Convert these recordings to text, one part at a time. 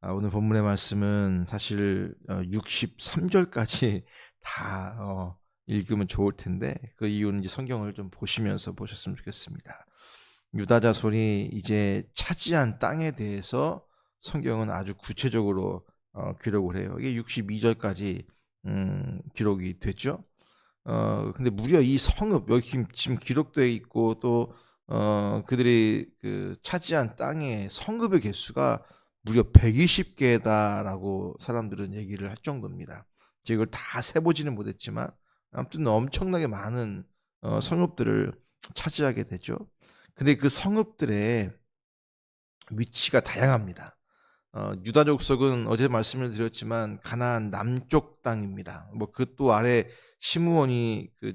아, 오늘 본문의 말씀은 사실 63절까지 다 어, 읽으면 좋을 텐데 그 이유는 이제 성경을 좀 보시면서 보셨으면 좋겠습니다. 유다 자손이 이제 차지한 땅에 대해서 성경은 아주 구체적으로 어, 기록을 해요. 이게 62절까지 음, 기록이 됐죠. 어, 근데 무려 이 성읍 여기 지금, 지금 기록되어 있고 또 어, 그들이 그 차지한 땅의 성읍의 개수가 무려 120개다라고 사람들은 얘기를 할 정도입니다. 이걸 다 세보지는 못했지만 아무튼 엄청나게 많은 어, 성읍들을 차지하게 되죠. 근데 그 성읍들의 위치가 다양합니다. 어, 유다 족속은 어제 말씀을 드렸지만 가나안 남쪽 땅입니다. 뭐 그 또 아래 시므온이 그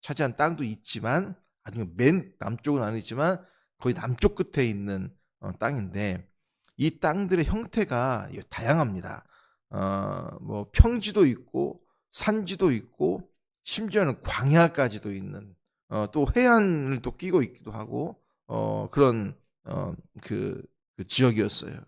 차지한 땅도 있지만 아직 맨 남쪽은 아니지만 거의 남쪽 끝에 있는 어, 땅인데 이 땅들의 형태가 다양합니다. 어, 뭐 평지도 있고 산지도 있고 심지어는 광야까지도 있는 어, 또 해안을 또 끼고 있기도 하고 어, 그런 어, 그, 그 지역이었어요.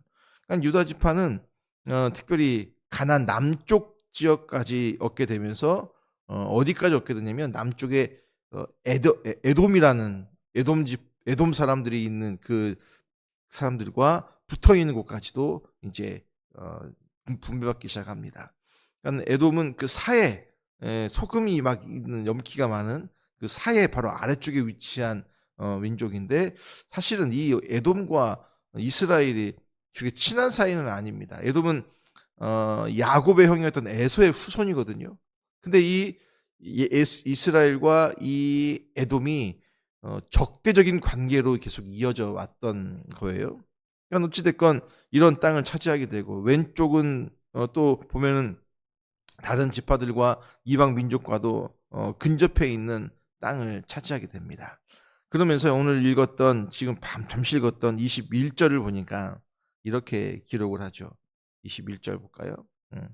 그러니까 유다 지파는 어, 특별히 가난 남쪽 지역까지 얻게 되면서 어, 어디까지 얻게 되냐면 남쪽에 어, 에도, 에돔이라는 에돔 집 에돔 사람들이 있는 그 사람들과 붙어 있는 곳까지도 이제 어, 분배받기 시작합니다. 그러니까 에돔은 그 사해 에, 소금이 막 있는 염기가 많은 그 사해 바로 아래쪽에 위치한 어, 민족인데 사실은 이 에돔과 이스라엘이 그렇게 친한 사이는 아닙니다. 에돔은 어, 야곱의 형이었던 에서의 후손이거든요. 근데 이 이스라엘과 이 에돔이 어, 적대적인 관계로 계속 이어져 왔던 거예요. 그러니까 어찌됐건 이런 땅을 차지하게 되고 왼쪽은 어, 또 보면은 다른 지파들과 이방 민족과도 어, 근접해 있는 땅을 차지하게 됩니다. 그러면서 오늘 읽었던 지금 밤 잠시 읽었던 21절을 보니까 이렇게 기록을 하죠. 21절 볼까요? 음.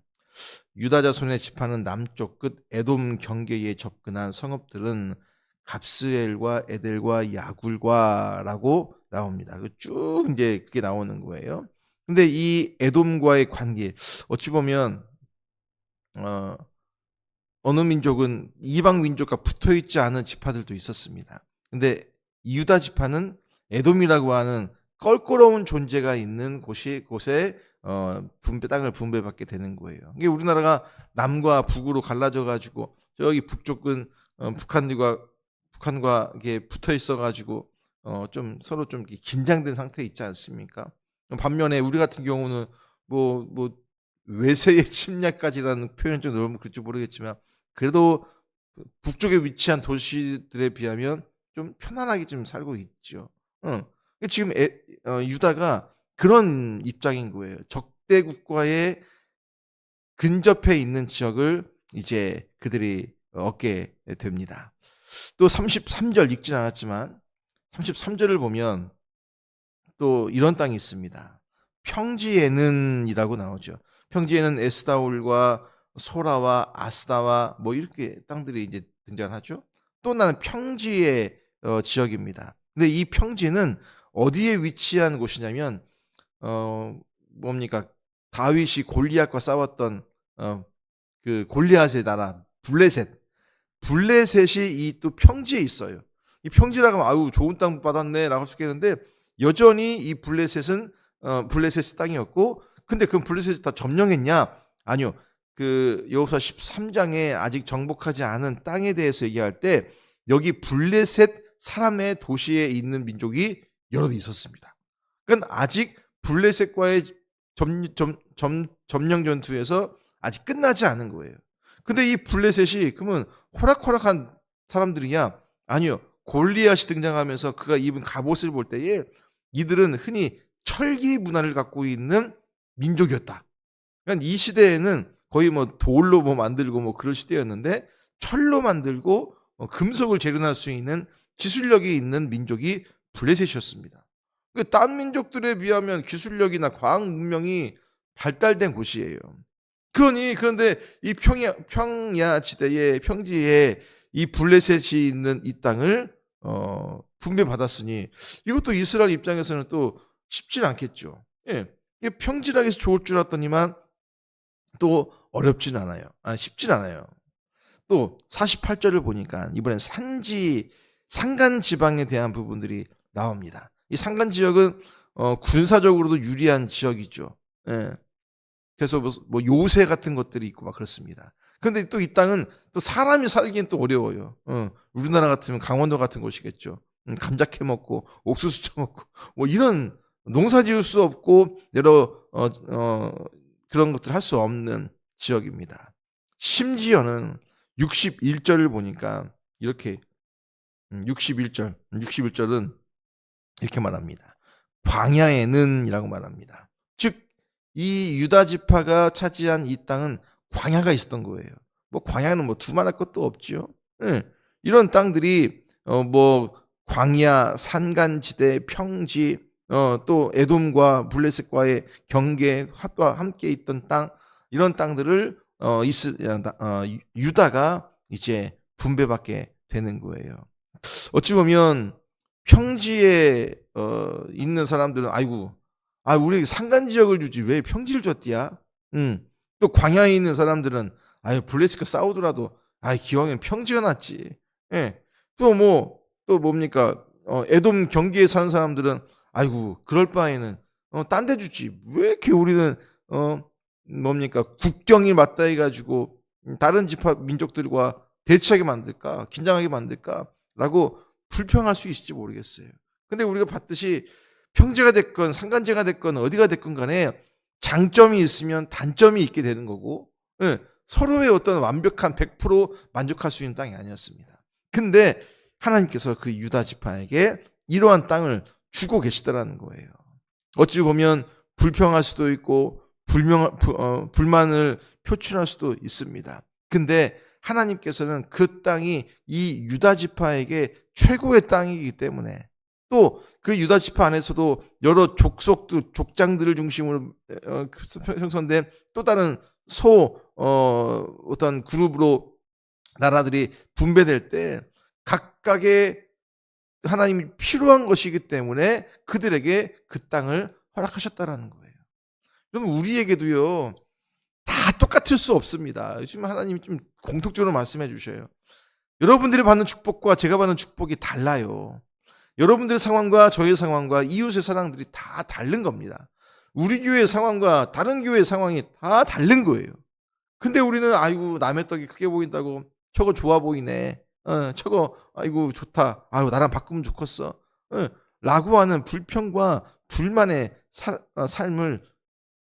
유다 자손의 지파는 남쪽 끝 에돔 경계에 접근한 성읍들은 갑스엘과 에델과 야굴과라고 나옵니다. 그쭉 이제 그게 나오는 거예요. 근데 이 에돔과의 관계 어찌 보면 어 어느 민족은 이방 민족과 붙어 있지 않은 지파들도 있었습니다. 근데 유다 지파는 에돔이라고 하는 껄끄러운 존재가 있는 곳이 곳에 어, 분배 땅을 분배받게 되는 거예요. 이게 우리나라가 남과 북으로 갈라져 가지고 저기 북쪽은 어, 북한과 북한과 이게 붙어 있어 가지고 어, 좀 서로 좀 긴장된 상태에 있지 않습니까? 반면에 우리 같은 경우는 뭐 뭐 외세의 침략까지라는 표현 좀 너무 그럴지 모르겠지만 그래도 북쪽에 위치한 도시들에 비하면 좀 편안하게 좀 살고 있죠. 응. 지금 에, 어, 유다가 그런 입장인 거예요. 적대국과의 근접해 있는 지역을 이제 그들이 얻게 됩니다. 또 33절 읽진 않았지만 33절을 보면 또 이런 땅이 있습니다. 평지에는이라고 나오죠. 평지에는 에스다올과 소라와 아스다와 뭐 이렇게 땅들이 이제 등장하죠. 또 나는 평지의 어, 지역입니다. 근데 이 평지는 어디에 위치한 곳이냐면 어 뭡니까 다윗이 골리앗과 싸웠던 어 그 골리앗의 나라 블레셋 블레셋이 이 또 평지에 있어요. 이 평지라고 하면 아유 좋은 땅 받았네라고 할 수 있겠는데 여전히 이 블레셋은 어 블레셋 땅이었고 근데 그 블레셋이 다 점령했냐? 아니요. 그 여호수아 13장에 아직 정복하지 않은 땅에 대해서 얘기할 때 여기 블레셋 사람의 도시에 있는 민족이 여러 개 있었습니다. 그러니까 아직 블레셋과의 점, 점, 점, 점령 전투에서 아직 끝나지 않은 거예요. 근데 이 블레셋이 그러면 호락호락한 사람들이냐? 아니요. 골리앗이 등장하면서 그가 입은 갑옷을 볼 때에 이들은 흔히 철기 문화를 갖고 있는 민족이었다. 그러니까 이 시대에는 거의 뭐 돌로 뭐 만들고 뭐 그럴 시대였는데 철로 만들고 어, 금속을 재련할 수 있는 기술력이 있는 민족이 블레셋이었습니다. 그딴 민족들에 비하면 기술력이나 과학 문명이 발달된 곳이에요. 그러니 그런데 이 평야 평야 지대의 평지에 이 블레셋이 있는 이 땅을 어, 분배받았으니 이것도 이스라엘 입장에서는 또 쉽지 않겠죠. 예. 해서 좋을 줄 알았더니만 또 어렵진 않아요. 아, 쉽진 않아요. 또 48절을 보니까 이번엔 산지 산간 지방에 대한 부분들이 나옵니다. 이 산간 지역은 어, 군사적으로도 유리한 지역이죠. 예. 그래서 뭐, 뭐 요새 같은 것들이 있고 막 그렇습니다. 그런데 또 이 땅은 또 사람이 살기엔 또 어려워요. 어, 우리나라 같으면 강원도 같은 곳이겠죠. 음, 감자 캐 먹고 옥수수 쳐 먹고 뭐 이런 농사 지을 수 없고 여러 어, 어, 그런 것들 할 수 없는 지역입니다. 심지어는 61절을 보니까 이렇게 음, 61절 61절은 이렇게 말합니다. 광야에는이라고 말합니다. 즉이 유다 지파가 차지한 이 땅은 광야가 있었던 거예요. 뭐 광야는 뭐 두말할 것도 없죠. 예. 이런 땅들이 어 뭐 광야, 산간지대, 평지, 어 또 에돔과 블레셋과의 경계 와 함께 있던 땅 이런 땅들을 어 이스 어, 유다가 이제 분배받게 되는 거예요. 어찌 보면 평지에 어 있는 사람들은 아이고 아 우리 산간 지역을 주지 왜 평지를 줬디야? 음. 또 광야에 있는 사람들은 아유 블레스가 싸우더라도 아 기왕엔 평지가 낫지. 예. 또 뭐 또 뭡니까? 어 에돔 경기에 사는 사람들은 아이고 그럴 바에는 어 딴 데 주지. 왜 이렇게 우리는 어 뭡니까? 국경이 맞닿아 가지고 다른 지파 민족들과 대치하게 만들까? 긴장하게 만들까?라고 불평할 수 있을지 모르겠어요. 근데 우리가 봤듯이 평지가 됐건 상간제가 됐건 어디가 됐건 간에 장점이 있으면 단점이 있게 되는 거고 예, 서로의 어떤 완벽한 100% 만족할 수 있는 땅이 아니었습니다. 근데 하나님께서 그 유다 지파에게 이러한 땅을 주고 계시더라는 거예요. 어찌 보면 불평할 수도 있고 불명, 부, 어, 불만을 표출할 수도 있습니다. 근데 하나님께서는 그 땅이 이 유다 지파에게 최고의 땅이기 때문에 또 그 유다 지파 안에서도 여러 족속들 족장들을 중심으로 어, 형성된 또 다른 소 어, 어떤 그룹으로 나라들이 분배될 때 각각의 하나님이 필요한 것이기 때문에 그들에게 그 땅을 허락하셨다라는 거예요. 그럼 우리에게도요 다 똑같을 수 없습니다. 지금 하나님이 좀 공통적으로 말씀해 주셔요. 여러분들이 받는 축복과 제가 받는 축복이 달라요. 여러분들의 상황과 저의 상황과 이웃의 상황들이 다 다른 겁니다. 우리 교회의 상황과 다른 교회의 상황이 다 다른 거예요. 근데 우리는 아이고 남의 떡이 크게 보인다고 저거 좋아 보이네. 어, 저거 아이고 좋다. 아이고 나랑 바꾸면 좋겠어. 어, 라고 하는 불평과 불만의 사, 어, 삶을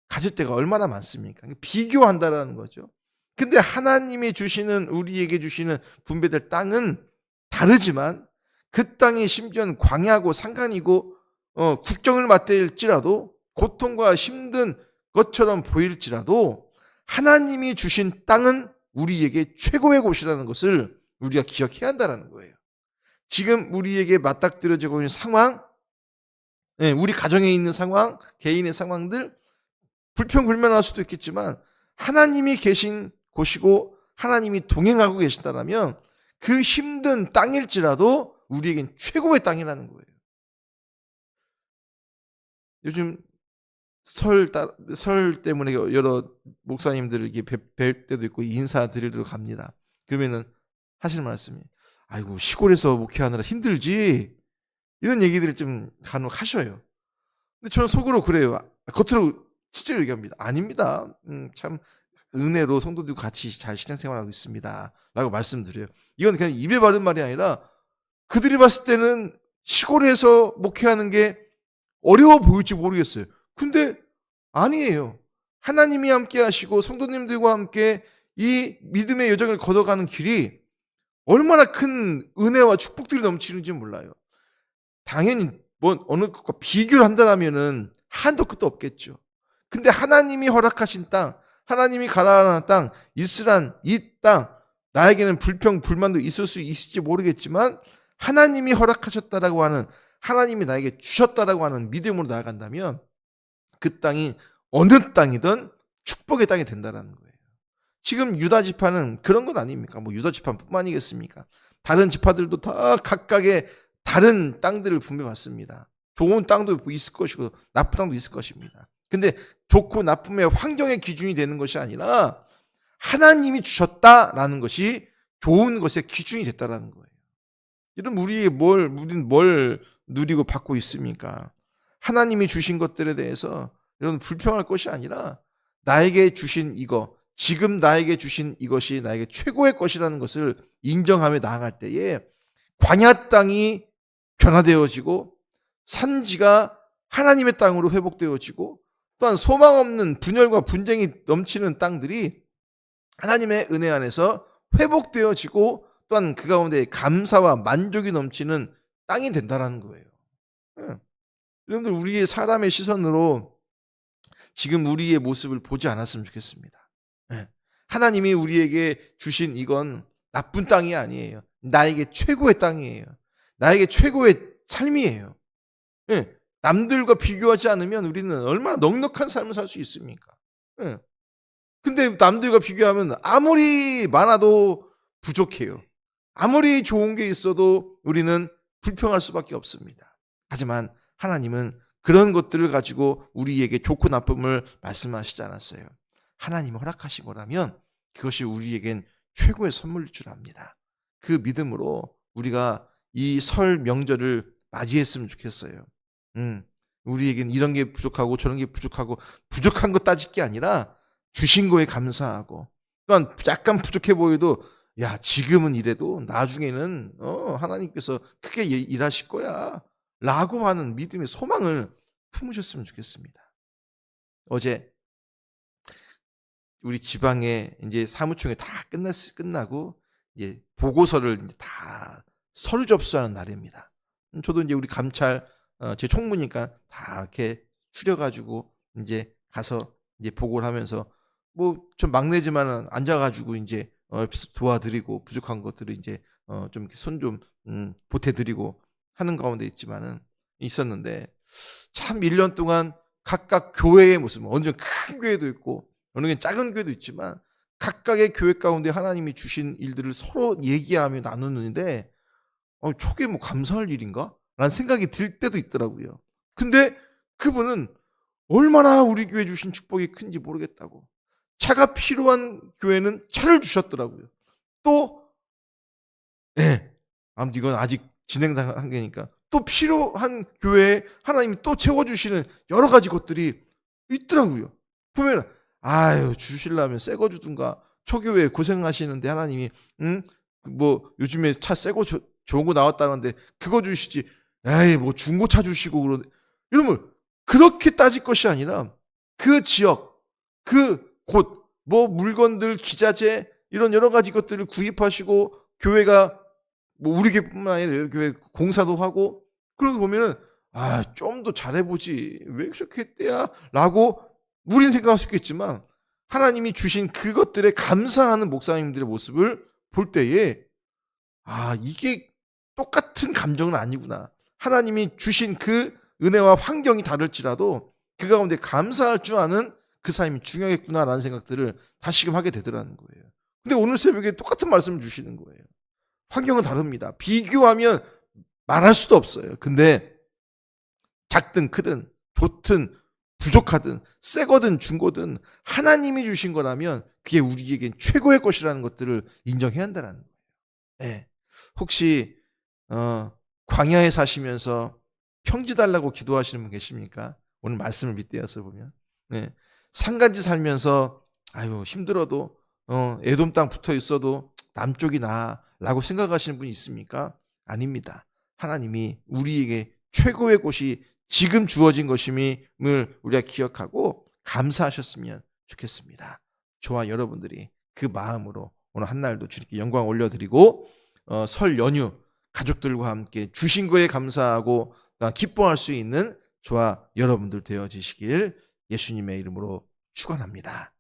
가질 때가 얼마나 많습니까? 비교한다라는 거죠. 근데 하나님이 주시는 우리에게 주시는 분배될 땅은 다르지만 그 땅이 심지어는 광야고 상간이고 어, 국정을 맞대일지라도 고통과 힘든 것처럼 보일지라도 하나님이 주신 땅은 우리에게 최고의 곳이라는 것을 우리가 기억해야 한다는 거예요. 지금 우리에게 맞닥뜨려지고 있는 상황, 네, 우리 가정에 있는 상황, 개인의 상황들 불평불만할 수도 있겠지만 하나님이 계신 곳이고 하나님이 동행하고 계신다면 그 힘든 땅일지라도 우리에겐 최고의 땅이라는 거예요. 요즘 설, 설 때문에 여러 목사님들을 이렇게 뵐 때도 있고 인사드리러 갑니다. 그러면은 하시는 말씀이 아이고 시골에서 목회하느라 힘들지 이런 얘기들을 좀 간혹 하셔요. 근데 저는 속으로 그래요. 겉으로 실제로 얘기합니다. 아닙니다. 음, 참 은혜로 성도들 같이 잘 신앙생활하고 있습니다. 라고 말씀드려요. 이건 그냥 입에 바른 말이 아니라 그들이 봤을 때는 시골에서 목회하는 게 어려워 보일지 모르겠어요. 근데 아니에요. 하나님이 함께 하시고 성도님들과 함께 이 믿음의 여정을 걷어가는 길이 얼마나 큰 은혜와 축복들이 넘치는지 몰라요. 당연히 뭐 어느 것과 비교를 한다면은 한도 끝도 없겠죠. 근데 하나님이 허락하신 땅, 하나님이 가라앉은 땅, 이스란 이 땅, 나에게는 불평, 불만도 있을 수 있을지 모르겠지만 하나님이 허락하셨다라고 하는 하나님이 나에게 주셨다라고 하는 믿음으로 나아간다면 그 땅이 어느 땅이든 축복의 땅이 된다라는 거예요. 지금 유다 지파는 그런 것 아닙니까? 뭐 유다 지파뿐만이겠습니까? 다른 지파들도 다 각각의 다른 땅들을 분배받습니다. 좋은 땅도 있을 것이고 나쁜 땅도 있을 것입니다. 근데 좋고 나쁨의 환경의 기준이 되는 것이 아니라 하나님이 주셨다라는 것이 좋은 것의 기준이 됐다라는 거예요. 이런 우리 뭘 우리는 뭘 누리고 받고 있습니까? 하나님이 주신 것들에 대해서 이런 불평할 것이 아니라 나에게 주신 이거 지금 나에게 주신 이것이 나에게 최고의 것이라는 것을 인정하며 나아갈 때에 광야 땅이 변화되어지고 산지가 하나님의 땅으로 회복되어지고 또한 소망 없는 분열과 분쟁이 넘치는 땅들이 하나님의 은혜 안에서 회복되어지고 또한 그 가운데 감사와 만족이 넘치는 땅이 된다라는 거예요. 예. 여러분들 우리의 사람의 시선으로 지금 우리의 모습을 보지 않았으면 좋겠습니다. 예. 하나님이 우리에게 주신 이건 나쁜 땅이 아니에요. 나에게 최고의 땅이에요. 나에게 최고의 삶이에요. 예. 남들과 비교하지 않으면 우리는 얼마나 넉넉한 삶을 살 수 있습니까? 예. 근데 남들과 비교하면 아무리 많아도 부족해요. 아무리 좋은 게 있어도 우리는 불평할 수밖에 없습니다. 하지만 하나님은 그런 것들을 가지고 우리에게 좋고 나쁨을 말씀하시지 않았어요. 하나님이 허락하신 거라면 그것이 우리에겐 최고의 선물일 줄 압니다. 그 믿음으로 우리가 이 설 명절을 맞이했으면 좋겠어요. 음, 우리에겐 이런 게 부족하고 저런 게 부족하고 부족한 거 따질 게 아니라 주신 거에 감사하고 또한 약간 부족해 보여도 야 지금은 이래도 나중에는 어, 하나님께서 크게 일- 일하실 거야 라고 하는 믿음의 소망을 품으셨으면 좋겠습니다. 어제 우리 지방에 이제 사무총회 다 끝났 끝나고 이제 보고서를 이제 다 서류 접수하는 날입니다. 음, 저도 이제 우리 감찰 어, 제 총무니까 다 이렇게 추려가지고 이제 가서 이제 보고를 하면서 뭐좀 막내지만은 앉아가지고 이제 어, 도와드리고 부족한 것들을 이제 어, 좀 손좀 음, 보태드리고 하는 가운데 있지만은 있었는데 참 1년 동안 각각 교회의 모습 어느 정도 큰 교회도 있고 어느 게 작은 교회도 있지만 각각의 교회 가운데 하나님이 주신 일들을 서로 얘기하며 나누는데 어, 저게 뭐 감사할 일인가? 라는 생각이 들 때도 있더라고요. 근데 그분은 얼마나 우리 교회 주신 축복이 큰지 모르겠다고. 차가 필요한 교회는 차를 주셨더라고요. 또, 예. 아무튼 이건 아직 진행 단계니까. 또 필요한 교회에 하나님이 또 채워주시는 여러 가지 것들이 있더라고요. 보면, 아유, 주실라면 새 거 주든가. 초교회 고생하시는데 하나님이, 응? 뭐, 요즘에 차 새거 좋은 거 나왔다는데 그거 주시지. 에이, 뭐 중고차 주시고 그러 이러면 그렇게 따질 것이 아니라 그 지역, 그 곳, 뭐 물건들, 기자재 이런 여러 가지 것들을 구입하시고 교회가 뭐 우리 교회뿐만 아니라 교회 공사도 하고 그러고 보면은 아, 좀 더 잘해보지. 왜 그렇게 했대야? 라고 우린 생각할 수 있겠지만 하나님이 주신 그것들에 감사하는 목사님들의 모습을 볼 때에 아, 이게 똑같은 감정은 아니구나. 하나님이 주신 그 은혜와 환경이 다를지라도 그 가운데 감사할 줄 아는 그 삶이 중요하겠구나라는 생각들을 다시금 하게 되더라는 거예요. 근데 오늘 새벽에 똑같은 말씀을 주시는 거예요. 환경은 다릅니다. 비교하면 말할 수도 없어요. 근데 작든 크든 좋든 부족하든 새거든 중고든 하나님이 주신 거라면 그게 우리에겐 최고의 것이라는 것들을 인정해야 한다는 거예요. 네. 혹시 어, 광야에 사시면서 평지 달라고 기도하시는 분 계십니까? 오늘 말씀을 밑대어서 보면 네. 산간지 살면서 아유 힘들어도 어, 에돔 땅 붙어 있어도 남쪽이 나라고 생각하시는 분이 있습니까? 아닙니다. 하나님이 우리에게 최고의 곳이 지금 주어진 것임을 우리가 기억하고 감사하셨으면 좋겠습니다. 저와 여러분들이 그 마음으로 오늘 한 날도 주님께 영광 올려드리고 어, 설 연휴 가족들과 함께 주신 거에 감사하고 기뻐할 수 있는 저와 여러분들 되어지시길 예수님의 이름으로 축원합니다.